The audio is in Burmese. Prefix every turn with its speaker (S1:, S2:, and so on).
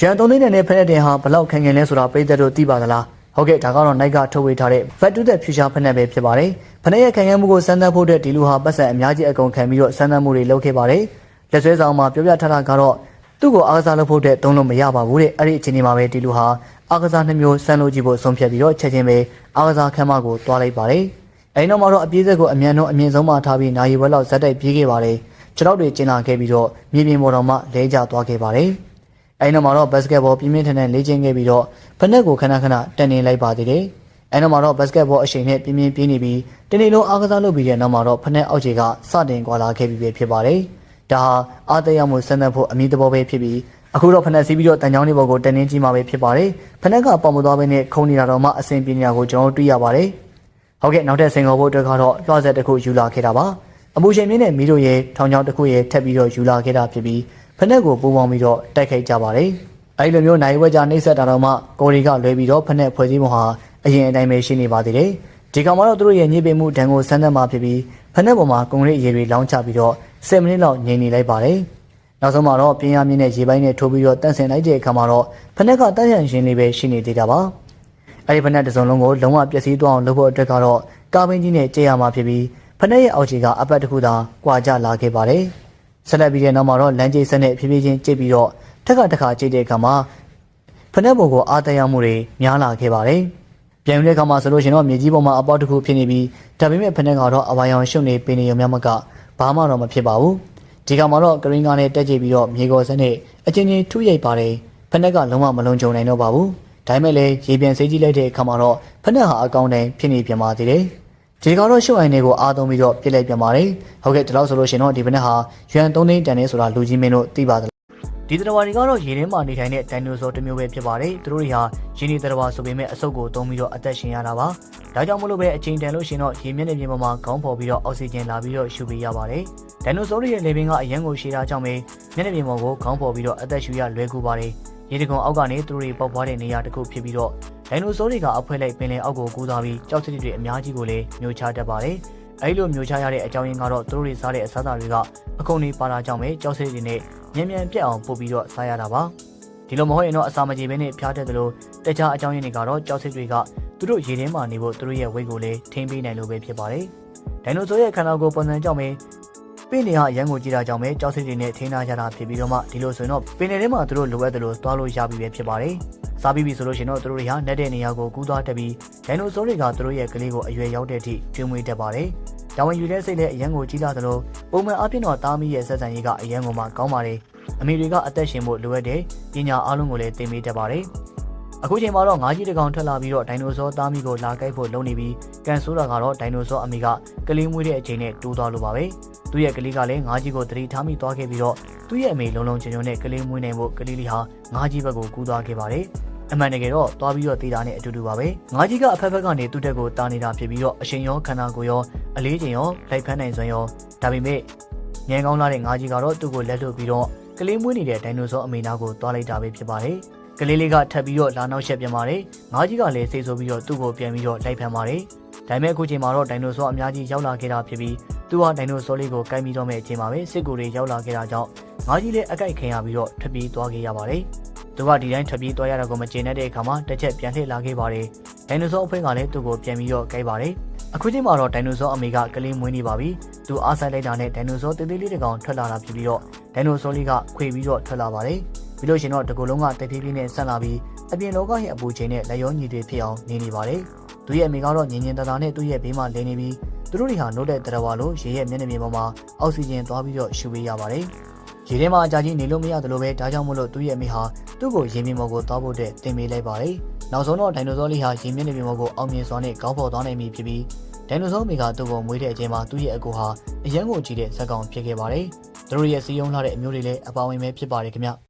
S1: ရန်သုံးသိန်းနဲ့ဖက်နဲ့တင်ဟာဘလောက်ခံခံလဲဆိုတာပြည်သက်တို့သိပါသလားဟုတ်ကဲ့ဒါကတော့ Nike ကထုတ်ဝေထားတဲ့ Fat to the Future ဖက်နဲ့ပဲဖြစ်ပါတယ်ဖက်နဲ့ရဲ့ခံခံမှုကိုစမ်းသပ်ဖို့အတွက်ဒီလူဟာပတ်စံအများကြီးအကုန်ခံပြီးတော့စမ်းသပ်မှုတွေလုပ်ခဲ့ပါတယ်လက်ဆွဲဆောင်မှာပြောပြထားတာကတော့သူ့ကိုအားကစားလုပ်ဖို့အတွက်သုံးလို့မရပါဘူးတဲ့အဲ့ဒီအချိန်ဒီမှာပဲဒီလူဟာအားကစားနှမျိုးစမ်းလို့ကြည့်ဖို့ဆုံးဖြတ်ပြီးတော့ချက်ချင်းပဲအားကစားခန်းမကိုတွားလိုက်ပါတယ်အဲဒီနောက်မှာတော့အပြေးဆက်ကိုအမြန်ဆုံးအမြင့်ဆုံးမှထားပြီးနိုင်ရီဝက်လောက်ဇက်တိုက်ပြေးခဲ့ပါတယ်ခြေထောက်တွေကျင်းလာခဲ့ပြီးတော့မြေပြင်ပေါ်တော်မှလဲကျသွားခဲ့ပါတယ် အဲဒီနောက်မှာတော့ဘတ်စကက်ဘောပြင်းပြင်းထန်ထန်လေ့ကျင့်ခဲ့ပြီးတော့ဖက်နက်ကိုခဏခဏတက်နေလိုက်ပါသေးတယ်အဲနောက်မှာတော့ဘတ်စကက်ဘောအချိန်နဲ့ပြင်းပြင်းပြေးနေပြီးတနေ့လုံးအားကစားလုပ်ပြီးတဲ့နောက်မှာတော့ဖက်နက်အောက်ခြေကစတင်ကွာလာခဲ့ပြီးပဲဖြစ်ပါတယ်ဒါဟာအားတရမှုစမ်းသပ်ဖို့အမည်တဘောပဲဖြစ်ပြီးအခုတော့ဖက်နက်စီးပြီးတော့တန်ချောင်းလေးဘောကိုတန်နှင်းကြီးမှာပဲဖြစ်ပါတယ်ဖက်နက်ကပေါမသွားဘဲနဲ့ခုံနေတာတော့မှအဆင်ပြေနေတာကိုကျွန်တော်တို့တွေ့ရပါတယ်ဟုတ်ကဲ့နောက်ထပ်စင်ကောဖို့အတွက်ကတော့လွှတ်ဆက်တစ်ခုယူလာခဲ့တာပါအပူချိန်မြင့်တဲ့မီးတို့ရဲ့ထောင်ချောင်းတစ်ခုရဲ့ထပ်ပြီးတော့ယူလာခဲ့တာဖြစ်ပြီး ဖက်နက်ကိုပူပေါင်းပြီးတော့တိုက်ခိုက်ကြပါတယ်အဲဒီလိုမျိုးနိုင်ဝက်ကြနှိမ့်ဆက်တာတော့မှကိုရီကလွဲပြီးတော့ဖက်နက်ဖွဲ့စည်းမှုဟာအရင်အတိုင်းပဲရှိနေပါသေးတယ်ဒီကောင်မှတော့သူတို့ရဲ့ညှိပေမှုဒဏ်ကိုစမ်းသပ်မှာဖြစ်ပြီးဖက်နက်ပေါ်မှာကွန်ကရစ်ရေတွေလောင်းချပြီးတော့10မိနစ်လောက်ငြိမ်နေလိုက်ပါတယ်နောက်ဆုံးမှာတော့ပြင်းရမြင့်တဲ့ရေပိုင်းနဲ့ထိုးပြီးတော့တန့်စင်လိုက်တဲ့အခါမှာတော့ဖက်နက်ကတန့်ရန်ရှင်လေးပဲရှိနေသေးတာပါအဲဒီဖက်နက်တစ်စုံလုံးကိုလုံးဝပျက်စီးသွားအောင်လုပ်ဖို့အတွက်ကတော့ကာဘင်းကြီးနဲ့ကြေးရမှာဖြစ်ပြီးဖက်နက်ရဲ့အောက်ခြေကအပတ်တစ်ခုသာကွာကျလာခဲ့ပါတယ် ဆက်လက်ပြီးတဲ့နောက်မှာတော့လမ်းကျိတ်ဆက်နဲ့ဖြည်းဖြည်းချင်းကျိတ်ပြီးတော့ထက်ကတစ်ခါကျိတ်တဲ့အခါမှာဖက်နက်ပေါ်ကိုအားတရမှုတွေများလာခဲ့ပါတယ်ပြန်ယူတဲ့အခါမှာဆိုလို့ရှိရင်တော့မြေကြီးပေါ်မှာအပေါက်တစ်ခုဖြစ်နေပြီးဒါပေမဲ့ဖက်နက်ကတော့အဝါရောင်ရှုပ်နေပင်နေရုံများမကဘာမှတော့မဖြစ်ပါဘူးဒီကမှာတော့ဂရင်းကားနဲ့တက်ကြည့်ပြီးတော့မြေကော်စက်နဲ့အချင်းချင်းထုရိုက်ပါတယ်ဖက်နက်ကလုံးဝမလုံးကြုံနိုင်တော့ပါဘူးဒါပေမဲ့လည်းရေပြန်စေးကြည့်လိုက်တဲ့အခါမှာတော့ဖက်နက်ဟာအကောင့်တိုင်းဖြစ်နေပြန်ပါသေးတယ် ဒီကတော့ရှုပ်အိုင်တွေကိုအားသုံးပြီးတော့ပြစ်လိုက်ပြန်ပါတယ်ဟုတ်ကဲ့ဒီလောက်ဆိုလို့ရှိရင်တော့ဒီဖက်နက်ဟာရွမ်3သိန်းတန်နေဆိုတာလူကြီးမင်းတို့သိပါသလားဒီတရဝါတွေကတော့ရေထဲမှာနေထိုင်တဲ့ဒိုင်နိုဆောတစ်မျိုးပဲဖြစ်ပါတယ်သူတို့တွေဟာရင်းနေတရဝါဆိုပေမဲ့အဆုတ်ကိုသုံးပြီးတော့အသက်ရှင်ရတာပါဒါကြောင့်မလို့ပဲအချိန်တန်လို့ရှိရင်တော့ရေမျက်နှာပြင်ပေါ်မှာခေါင်းဖော်ပြီးတော့အောက်ဆီဂျင်လာပြီးတော့ရှူပေးရပါတယ်ဒိုင်နိုဆောတွေရဲ့လေပင်ကအရန်ကိုရှည်တာကြောင့်ပဲမျက်နှာပြင်ပေါ်ကိုခေါင်းဖော်ပြီးတော့အသက်ရှူရလွယ်ကူပါတယ်ရေတကုံအောက်ကနေသူတို့တွေပေါက်ဖွားတဲ့နေရာတစ်ခုဖြစ်ပြီးတော့ ဒိုင်နိုဆောတွေကအဖွဲလိုက်ပင်လယ်အောက်ကိုကူးသွားပြီးကြောက်စရစ်တွေအများကြီးကိုလည်းမျိုးချတတ်ပါတယ်အဲဒီလိုမျိုးချရတဲ့အကြောင်းရင်းကတော့သူတို့တွေစားတဲ့အစားအစာတွေကအကုန်လေးပါတာကြောင့်ပဲကြောက်စရစ်တွေနဲ့မြန်မြန်ပြတ်အောင်ပို့ပြီးတော့စားရတာပါဒီလိုမဟုတ်ရင်တော့အစာမကြေဘဲနဲ့ဖျားတတ်တယ်လို့တခြားအကြောင်းရင်းတွေကတော့ကြောက်စစ်တွေကသူတို့ရေထဲမှာနေဖို့သူတို့ရဲ့ဝိတ်ကိုလည်းထိန်းပေးနိုင်လို့ပဲဖြစ်ပါတယ်ဒိုင်နိုဆောရဲ့ခန္ဓာကိုယ်ပုံစံကြောင့်ပဲပင်နေဟာရန်ကိုကြည့်တာကြောင့်ပဲကြောက်စစ်တွေနဲ့ထိန်းထားကြတာဖြစ်ပြီးတော့မှဒီလိုဆိုရင်တော့ပင်နေထဲမှာသူတို့လိုအပ်တယ်လို့သွားလို့ရပြီပဲဖြစ်ပါတယ် စားပြီးပြီဆိုလို့ရှိရင်တော့သူတို့တွေဟာနဲ့တဲ့နေရာကိုကူးသွားတက်ပြီးဒိုင်နိုဆောတွေကသူတို့ရဲ့ကလေးကိုအရွယ်ရောက်တဲ့အထိကျွေးမွေးတတ်ပါတယ်။တောင်ဝင်ယူတဲ့စိတ်နဲ့အရန်ကိုကြီးလာသလိုပုံမှန်အပြင်တော့တားမီရဲ့ဆက်ဆံရေးကအရန်ကိုမှကောင်းပါတယ်။အမေတွေကအသက်ရှင်ဖို့လိုအပ်တဲ့ပညာအားလုံးကိုလည်းသင်ပေးတတ်ပါတယ်။အခုချိန်မှာတော့ငါးကြီးတကောင်ထွက်လာပြီးတော့ဒိုင်နိုဆောသားမီကိုလာကိုက်ဖို့လုပ်နေပြီးကန်ဆိုးတာကတော့ဒိုင်နိုဆောအမေကကလေးမွေးတဲ့အချိန်နဲ့တိုးသွားလို့ပါပဲ။သူ့ရဲ့ကလေးကလည်းငါးကြီးကိုတတိထားမိသွားခဲ့ပြီးတော့သူ့ရဲ့အမေလုံးလုံးချုံချုံနဲ့ကလေးမွေးနိုင်ဖို့ကလေးလေးဟာငါးကြီးဘက်ကိုကူးသွားခဲ့ပါတယ်။ အမှန်တကယ်တော့သွားပြီးတော့တည်တာနဲ့အတူတူပါပဲငါးကြီးကအဖက်ဖက်ကနေသူ့တက်ကိုတာနေတာဖြစ်ပြီးတော့အရှင်ရောခန္ဓာကိုယ်ရောအလေးချိန်ရောလိုက်ဖမ်းနိုင်စွမ်းရောဒါပေမဲ့ငန်းကောင်းလာတဲ့ငါးကြီးကတော့သူ့ကိုလက်လွတ်ပြီးတော့ကလေးမွေးနေတဲ့ဒိုင်နိုဆောအမေနာကိုသွားလိုက်တာပဲဖြစ်ပါတယ်ကလေးလေးကထပ်ပြီးတော့လာနောက်ရှက်ပြန်ပါတယ်ငါးကြီးကလည်းစိတ်ဆိုးပြီးတော့သူ့ကိုပြန်ပြီးတော့လိုက်ဖမ်းပါတယ်ဒါပေမဲ့အခုချိန်မှာတော့ဒိုင်နိုဆောအများကြီးရောက်လာခဲ့တာဖြစ်ပြီးသူကဒိုင်နိုဆောလေးကိုကိုက်ပြီးတော့မဲ့အချိန်မှာပဲစစ်ကူတွေရောက်လာခဲ့တာကြောင့်ငါးကြီးလည်းအကိုက်ခင်ရပြီးတော့ထပ်ပြီးသွားခဲ့ရပါတယ် သူကဒီတိုင်းထွက်ပြေးသွားရတာကိုမကျေနပ်တဲ့အခါမှာတစ်ချက်ပြန်လှည့်လာခဲ့ပါတယ်။ဒိုင်နိုဆောအဖွဲကလည်းသူ့ကိုပြန်ပြီးတော့ကြိုက်ပါတယ်။အခုချိန်မှာတော့ဒိုင်နိုဆောအမေကကလေးမွေးနေပါပြီ။သူအားဆိုင်လိုက်တာနဲ့ဒိုင်နိုဆောတေးသေးလေးတစ်ကောင်ထွက်လာတာဖြစ်ပြီးတော့ဒိုင်နိုဆောလေးကခွေပြီးတော့ထွက်လာပါတယ်။ပြီးလို့ရှိရင်တော့တကူလုံးကတဖြည်းဖြည်းနဲ့ဆက်လာပြီးအပြင်လောကရဲ့အပူချိန်နဲ့လက်ရောညီတွေဖြစ်အောင်နေနေပါတယ်။သူရဲ့အမေကတော့ညင်ညင်တတာနဲ့သူ့ရဲ့ဘေးမှာလဲနေပြီးသူတို့တွေဟာနိုးတဲ့တရဝါလိုရေရဲ့မျက်နှာပြင်ပေါ်မှာအောက်ဆီဂျင်သွားပြီးတော့ရှူပေးရပါတယ်။ရေထဲမှာအကြာကြီးနေလို့မရတယ်လို့ပဲဒါကြောင့်မို့လို့သူ့ရဲ့အမေဟာ သူ့ကိုရေမြင့်မော်ကိုတောက်ဖို့တဲ့တင်ပေးလိုက်ပါတယ်။နောက်ဆုံးတော့ဒိုင်နိုဆောလေးဟာရေမြင့်နေပြင်မော်ကိုအောင်မြင်စွာနဲ့ကောင်းဖော်သွားနိုင်ပြီဖြစ်ပြီးဒိုင်နိုဆောမိကသူ့ကိုမွေးတဲ့အချိန်မှာသူ့ရဲ့အကူဟာအရန်ကိုကြည့်တဲ့ဇက်ကောင်ဖြစ်ခဲ့ပါတယ်။သူတို့ရဲ့စီယုံလာတဲ့အမျိုးတွေလည်းအပါဝင်ပဲဖြစ်ပါတယ်ခင်ဗျ။